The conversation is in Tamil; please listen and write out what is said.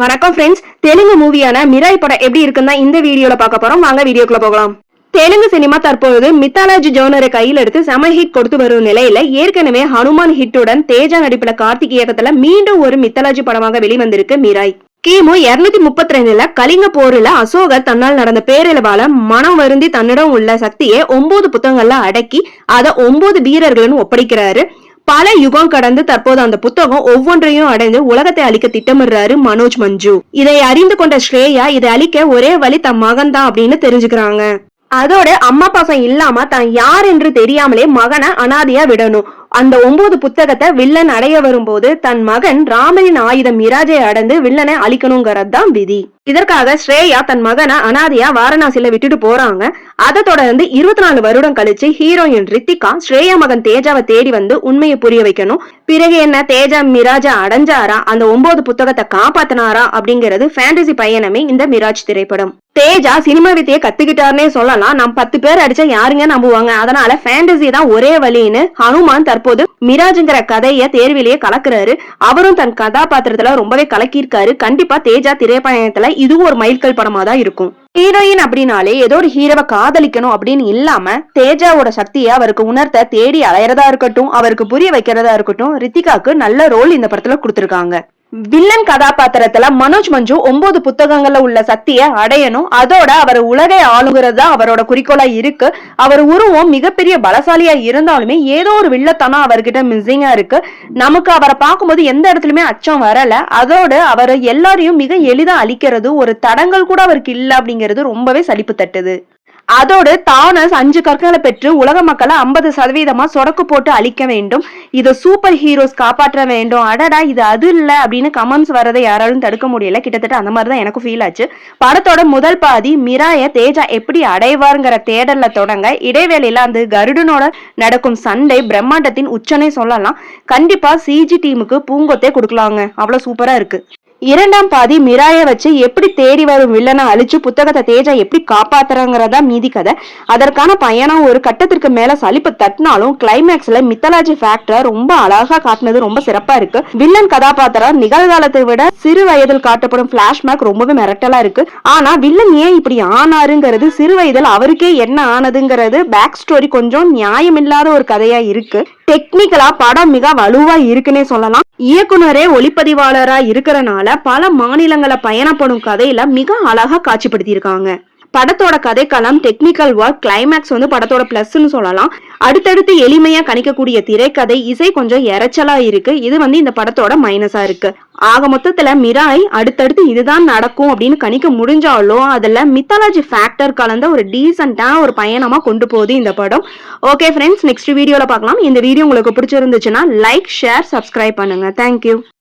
வணக்கம் ஃப்ரெண்ட்ஸ் தெலுங்கு மூவியான மிராய் படம் எப்படி இருக்குன்னு தான் இந்த வீடியோல பார்க்க போறோம். வாங்க வீடியோக்குள்ள போகலாம். தெலுங்கு சினிமா தற்போது மித்தாலஜி ஜோனரை கையில் எடுத்து செம ஹிட் கொடுத்து வரும் நிலையில ஏற்கனவே ஹனுமான் ஹிட்டுடன் தேஜா நடிப்புல கார்த்திக் இயக்கத்துல மீண்டும் ஒரு மித்தாலஜி படமாக வெளிவந்திருக்கு மிராய். கிமு இருநூத்தி முப்பத்தி ரெண்டுல கலிங்க போரில அசோகர் தன்னால் நடந்த பேரிழவால மனம் வருந்தி தன்னிடம் உள்ள சக்தியை ஒன்பது புத்தகங்கள்ல அடக்கி அதை ஒன்பது வீரர்களும் ஒப்படைக்கிறாரு. பல யுகம் கடந்து தற்போது அந்த புத்தகம் ஒவ்வொன்றையும் அடைந்து உலகத்தை அழிக்க திட்டமிடுறாரு மனோஜ் மஞ்சு. இதை அறிந்து கொண்ட ஸ்ரேயா இதை அழிக்க ஒரே வழி தன் மகன் தான் அப்படின்னு தெரிஞ்சுக்கிறாங்க. அதோட அம்மா பாசம் இல்லாம தான் யார் என்று தெரியாமலே மகனை அனாதையா விடணும். அந்த ஒன்பது புத்தகத்தை வில்லன் அடைய வரும்போது தன் மகன் ராமனின் ஆயுதம் மிராஜை அடைந்து வில்லனை அழிக்கணுங்கிறது தான் விதி. இதற்காக ஸ்ரேயா தன் மகனை அனாதியா வாரணாசியில விட்டுட்டு போறாங்க. அதை தொடர்ந்து இருபத்தி நாலு வருடம் கழிச்சு ஹீரோயின் ரித்திகா ஸ்ரேயா மகன் தேஜாவை தேடி வந்து உண்மையை புரிய வைக்கணும். பிறகு என்ன? தேஜா மிராஜா அடைஞ்சாரா? அந்த ஒன்பது புத்தகத்தை காப்பாத்தினாரா? அப்படிங்கிறது ஃபேண்டசி பயணமே இந்த மிராஜ் திரைப்படம். தேஜா சினிமா வித்தையை கத்துக்கிட்டாருன்னே சொல்லலாம். நம்ம பத்து பேர் அடிச்சா யாருங்க நம்புவாங்க? அதனால ஃபேண்டசி தான் ஒரே வழின்னு ஹனுமான் தற்போது மிராஜுங்கிற கதைய தேர்விலேயே கலக்குறாரு. அவரும் தன் கதாபாத்திரத்துல ரொம்பவே கலக்கியிருக்காரு. கண்டிப்பா தேஜா திரைப்பயணத்துல இதுவும் ஒரு மைல்கல் படமா தான் இருக்கும். ஹீரோயின் அப்படின்னாலே ஏதோ ஒரு ஹீரோவை காதலிக்கணும் அப்படின்னு இல்லாம தேஜாவோட சக்தியை அவருக்கு உணர்த்த தேடி அலையறதா இருக்கட்டும் அவருக்கு புரிய வைக்கிறதா இருக்கட்டும் ரித்திகாக்கு நல்ல ரோல் இந்த படத்துல கொடுத்திருக்காங்க. வில்லன் கதாபாத்திரத்துல மனோஜ் மஞ்சு ஒன்பது புத்தகங்கள்ல உள்ள சக்தியை அடையணும். அதோட அவர் உலகை ஆளுகிறது தான் அவரோட குறிக்கோளா இருக்கு. அவர் உருவம் மிகப்பெரிய பலசாலியா இருந்தாலுமே ஏதோ ஒரு வில்லத்தனம் அவர்கிட்ட மிஸ்ஸிங்கா இருக்கு. நமக்கு அவரை பார்க்கும்போது எந்த இடத்துலயுமே அச்சம் வரல. அதோட அவர் எல்லாரையும் மிக எளிதா அழிக்கிறது ஒரு தடங்கள் கூட அவருக்கு இல்ல அப்படிங்கிறது ரொம்பவே சலிப்பு தட்டுது. அதோடு தானஸ் அஞ்சு கற்களை பெற்று உலக மக்களை ஐம்பது சதவீதமா சொடக்கு போட்டு அழிக்க வேண்டும். இதை சூப்பர் ஹீரோஸ் காப்பாற்ற வேண்டும். அடடா இது அது இல்ல அப்படின்னு கமெண்ட்ஸ் வரதை யாராலும் தடுக்க முடியல. கிட்டத்தட்ட அந்த மாதிரி தான் எனக்கு ஃபீல் ஆச்சு. படத்தோட முதல் பாதி மிராய தேஜா எப்படி அடைவாருங்கிற தேடல்ல தொடங்க இடைவேளையில அந்த கருடனோட நடக்கும் சண்டை பிரம்மாண்டத்தின் உச்சனை சொல்லலாம். கண்டிப்பா சிஜி டீமுக்கு பூங்கொத்தே கொடுக்கலாங்க. அவ்வளவு சூப்பரா இருக்கு. இரண்டாம் பாதி மிராய வச்சு எப்படி தேடி வரும் வில்லனை அழிச்சு புத்தகத்தை தேஜா எப்படி காப்பாத்துறாங்கிறதா மீதி கதை. அதற்கான பயணம் ஒரு கட்டத்திற்கு மேல சலிப்பு தட்டினாலும் கிளைமேக்ஸ்ல மித்தலாஜி ஃபேக்டரை ரொம்ப அழகா காட்டினது ரொம்ப சிறப்பா இருக்கு. வில்லன் கதாபாத்திரம் நிகழ்காலத்தை விட சிறு வயதில் காட்டப்படும் பிளாஷ்பேக் ரொம்பவே மிரட்டலா இருக்கு. ஆனா வில்லன் ஏன் இப்படி ஆனாருங்கிறது சிறு வயதில் அவருக்கே என்ன ஆனதுங்கிறது பேக் ஸ்டோரி கொஞ்சம் நியாயமில்லாத ஒரு கதையா இருக்கு. டெக்னிக்கலா படம் மிக வலுவா இருக்குன்னே சொல்லலாம். இயக்குனரே ஒளிப்பதிவாளரா இருக்கிறனால பல மாநிலங்களை பயணப்படும் கதையில மிக அழகா காட்சிப்படுத்தியிருக்காங்க. படத்தோட கதைக்களம் டெக்னிக்கல் ஒர்க் கிளைமேக்ஸ் வந்து படத்தோட பிளஸ்ன்னு சொல்லலாம். அடுத்தடுத்து எளிமையா கணிக்கக்கூடிய திரைக்கதை இசை கொஞ்சம் இறைச்சலா இருக்கு. இது வந்து இந்த படத்தோட மைனஸா இருக்கு. ஆக மொத்தத்துல மிராய் அடுத்தடுத்து இதுதான் நடக்கும் அப்படின்னு கணிக்க முடிஞ்சாலும் அதுல மித்தாலஜி ஃபேக்டர் கலந்த ஒரு டீசென்டான ஒரு பயணமா கொண்டு போகுது இந்த படம். ஓகே ஃப்ரெண்ட்ஸ் நெக்ஸ்ட் வீடியோல பார்க்கலாம். இந்த வீடியோ உங்களுக்கு பிடிச்சிருந்துச்சுன்னா லைக் ஷேர் சப்ஸ்கிரைப் பண்ணுங்க. Thank you